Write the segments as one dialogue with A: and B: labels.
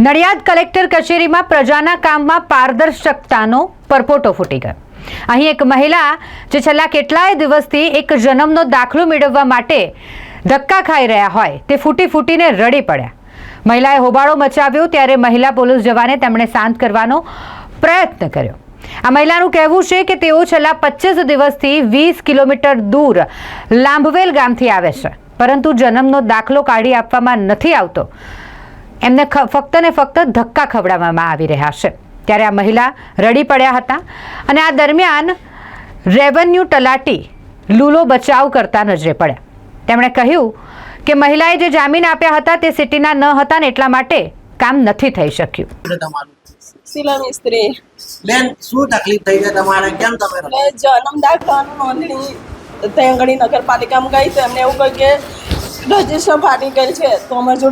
A: Nadiad collector કચેરીમાં પ્રજાના કામમાં પારદર્શકતાનો પરપોટો ફૂટી ગયો. અહીં એક મહિલા, જે છેલ્લા કેટલાય દિવસથી એક જન્મનો દાખલો મેળવવા માટે ધક્કા ખાઈ રહ્યા હોય, તે ફૂટી ફૂટીને રડી પડ્યા. મહિલાએ હોબાળો મચાવ્યો, ત્યારે મહિલા પોલીસ જવાને તેમણે શાંત કરવાનો પ્રયત્ન કર્યો. આ મહિલાનું કહેવું છે કે તેઓ છેલ્લા પચીસ દિવસથી વીસ કિલોમીટર દૂર લાંભવેલ ગામથી આવે છે, પરંતુ જન્મનો દાખલો કાઢી આપવામાં નથી આવતો. એમને ફક્ત ને ફક્ત ધક્કા ખવડાવવામાં આવી રહ્યા છે. ત્યારે આ મહિલા રડી પડ્યા હતા અને આ દરમિયાન રેવન્યુ તલાટી લૂલો બચાવ કરતા નજરે પડ્યા. તેમણે કહ્યું કે મહિલાએ જે જામીન આપ્યા હતા તે સિટીના ન હતા ને એટલા માટે કામ નથી થઈ શક્યું.
B: શીલા મિસ્ત્રી.
C: બેન શું તકલીફ થઈ છે તમારે? કેમ તમે?
B: જન્મ દાખલાનું નોંધણી ત્યાં આગળ નગરપાલિકામાં ગઈ તો એમને એવું કહ્યું કે રજિસ્ટર ફાટી ગયેલ છે. તો અમારે જો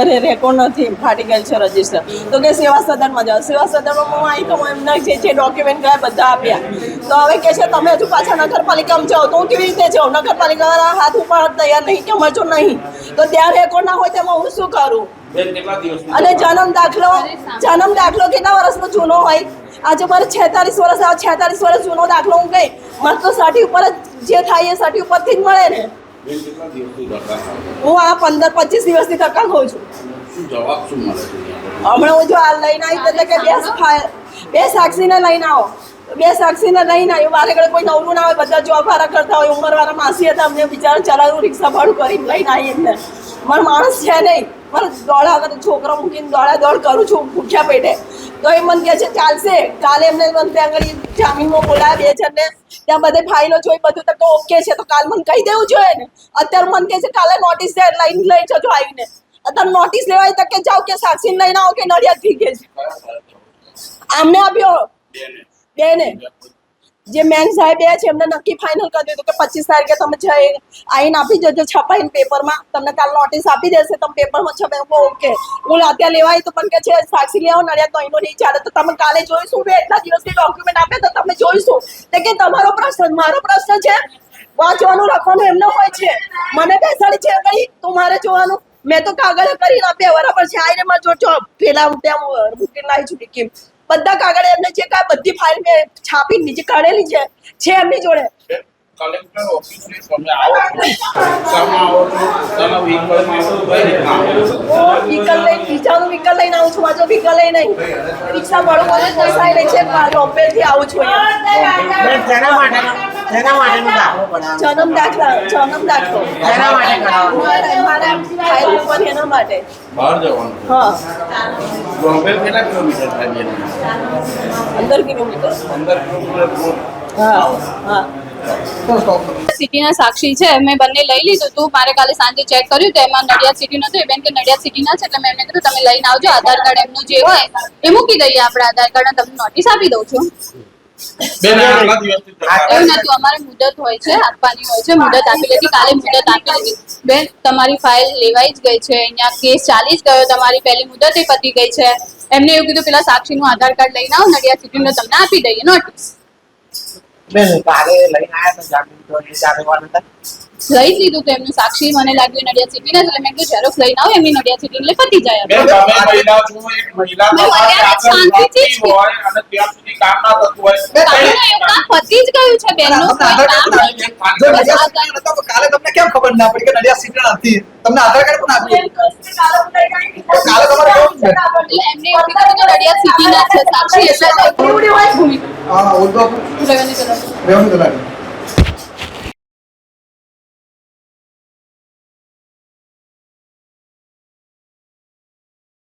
B: અરે રેકોર્ડ નથી ફાટી ગયેલ છે રજિસ્ટર. તો કે સેવા સદનમાં જાઓ. સેવા સદનમાં હું આવી તો હું એમના જે જે ડોક્યુમેન્ટ ગયા બધા આપ્યા. તો હવે કે છે તમે હજુ પાછા નગરપાલિકામાં જાઓ તો હું કેવી રીતે જાઉં? નગરપાલિકાવાળા હાથ ઉપર તૈયાર નહીં કે મજો જો નહીં? તો ત્યાં રેકોર્ડ ના હોય તેમાં હું શું કરું? અને જન્મ દાખલો જન્મ દાખલો કેટલા વર્ષનો જૂનો હોય? આજે મારે છેતાલીસ વર્ષ આ છેતાલીસ વર્ષ જૂનો દાખલો હું ગઈ. મારે તો સાઠી ઉપર જ જે થાય એ સાઠી ઉપરથી જ મળે ને. હું આ પંદર પચીસ દિવસથી ધક્કા હોઉં છું. હમણાં હું જો આ લઈને આવી એટલે કે બે બે સાક્ષીને લઈને આવો. બે સાક્ષીને લઈને આવ્યો. મારે ઘરે કોઈ નવરું ના હોય, બધા જોબ વાળા કરતા હોય, ઉંમરવાળા માસી હતા, અમને બિચારા ચલાવું રિક્ષા ભાડું કરીને લઈને આવી એમને. મારો માણસ છે નહીં. મારે દોડા વગર છોકરો મૂકીને દોડા, દોડ કરું છું ભૂખ્યા પેટે. તો એ મને કહે છે, ચાલશે. કાલે એમને મને ત્યાં આગળ જામીનમાં બોલાવ્યા છે અને ત્યાં બધે ફાઇલો જોઈ, બધું તો ઓકે છે. તો કાલ મને કહી દેવું જોઈએ ને. અત્યારે મને કહે છે, કાલે નોટિસ લઈને લઈ જજો આવીને. અત્યારે નોટિસ લેવાય તો કે જાઓ કે સાક્ષી લઈને આવો કે નડિયાદ થઈ ગઈ છે? આમને આપ્યો.
D: બેને.
B: જે મેન સાહેબ છે, એમને નક્કી ફાઇનલ કરી દીધું કે પચીસ તારીખે તમે જઈ આઈને આપી જજો છપાઈને પેપરમાં તમને કાલ નોટિસ આપી દેશે, તમે પેપરમાં છપાઈ હું ઓકે હું અત્યારે લેવાય તો, પણ કે છે, સાક્ષી લેવો નડ્યા તો અહીંનો નહીં તો તમે કાલે જોઈશું, બે એટલા દિવસથી ડોક્યુમેન્ટ આપે તો તમે જોઈશું. કે તમારો પ્રશ્ન, મારો પ્રશ્ન છે, વાંચવાનું, લખવાનું એમનો હોય છે. મને બેસાડી છે કઈ? તો મારે જોવાનું. મેં તો કાગળ કરીને આપ્યા, બરાબર છે. આઈને મારે જો પેલા ત્યાં મૂકીને લાવી છું કેમ બધા કાગળ એમને જે કાંઈ બધી ફાઇલ મેં છાપી નીચે કાઢેલી છે છે એમની જોડે.
D: કલેક્ટર ઓફિસથી તમે આવો છો. આવો છો. પોતાના વ્હીકલમાં આવો કઈ રીતના આવો
B: વ્હીકલ લઈને બીજાનું વ્હીકલ લઈને આવું છું મારો વ્હીકલ લઈને નહીં. રિક્ષા વાળો પોસાય લે છે રોપેથી આવું છું
C: દાખલો?
B: જન્મ દાખલા જન્મ દાખલો.
C: શેના માટે કરાવવાનો?
B: મારે મારે ફાઇલ ઉપર એના માટે.
D: બહાર જવાનું.
B: હા.
D: બોમ્બે કેટલા કિલોમીટર થાય બેન
B: કિલોમીટર.
D: પંદર કિલોમીટર
B: હા હા.
E: સિટીના સાક્ષી છે મેં બંને લઈ લીધું હતું મારે કાલે સાંજે ચેક કર્યું તો એમાં નડિયાદ સિટી નતું એ બેન કે નડિયાદ સિટીના છે એટલે મેં એમને કીધું તમે લઈને આવજો. આધાર કાર્ડ એમનું જે હોય એ મૂકી દઈએ આપણે આધાર કાર્ડ તમને નોટિસ આપી દઉં છું.
D: બેન કેટલા દિવસથી ધક્કા
E: એવું
D: ખાવ છો?
E: નથી અમારે મુદત હોય છે આપવાની હોય છે મુદત આપી મુદત આપી બેન તમારી ફાઇલ લેવાઈ જ ગઈ છે અહીંયા કેસ ચાલી જ ગયો તમારી પહેલી મુદત એ પતી ગઈ છે એમને એવું કીધું પેલા સાક્ષીનું આધાર કાર્ડ લઈને આવો નડિયાદ સિટીનું તમને આપી દઈએ નોટિસ
C: બેન કાલે લઈને આવ્યા તો જામીન તો એ જામીનવાળા હતા?
E: લઈ જ લીધું તો એમનું સાક્ષી મને લાગ્યું નડિયા સિટી ને એટલે મેં કીધું ઝેરોક્સ લઈને આવો એમની નડિયા સિટી એટલે પતી જાય
D: મેં તમે મહિલા છો એક મહિલા
E: શાંતિથી જ
D: હોય અને ત્યાં સુધી કામ ના થતું હોય.
E: એવું કામ પતી જ ગયું છે બેનનું
F: કાલે તમને કેમ ખબર ના પડી કે નડિયા સિટી નથી? તમને આધાર કાર્ડ પણ આપ્યું? કાલે તમારે કેવું છે?
E: એટલે એમને એવું કીધું કે નડિયા સિટી ના છે સાક્ષી એટલે
F: હા ઓળખો. રેવન્યુ તલાટી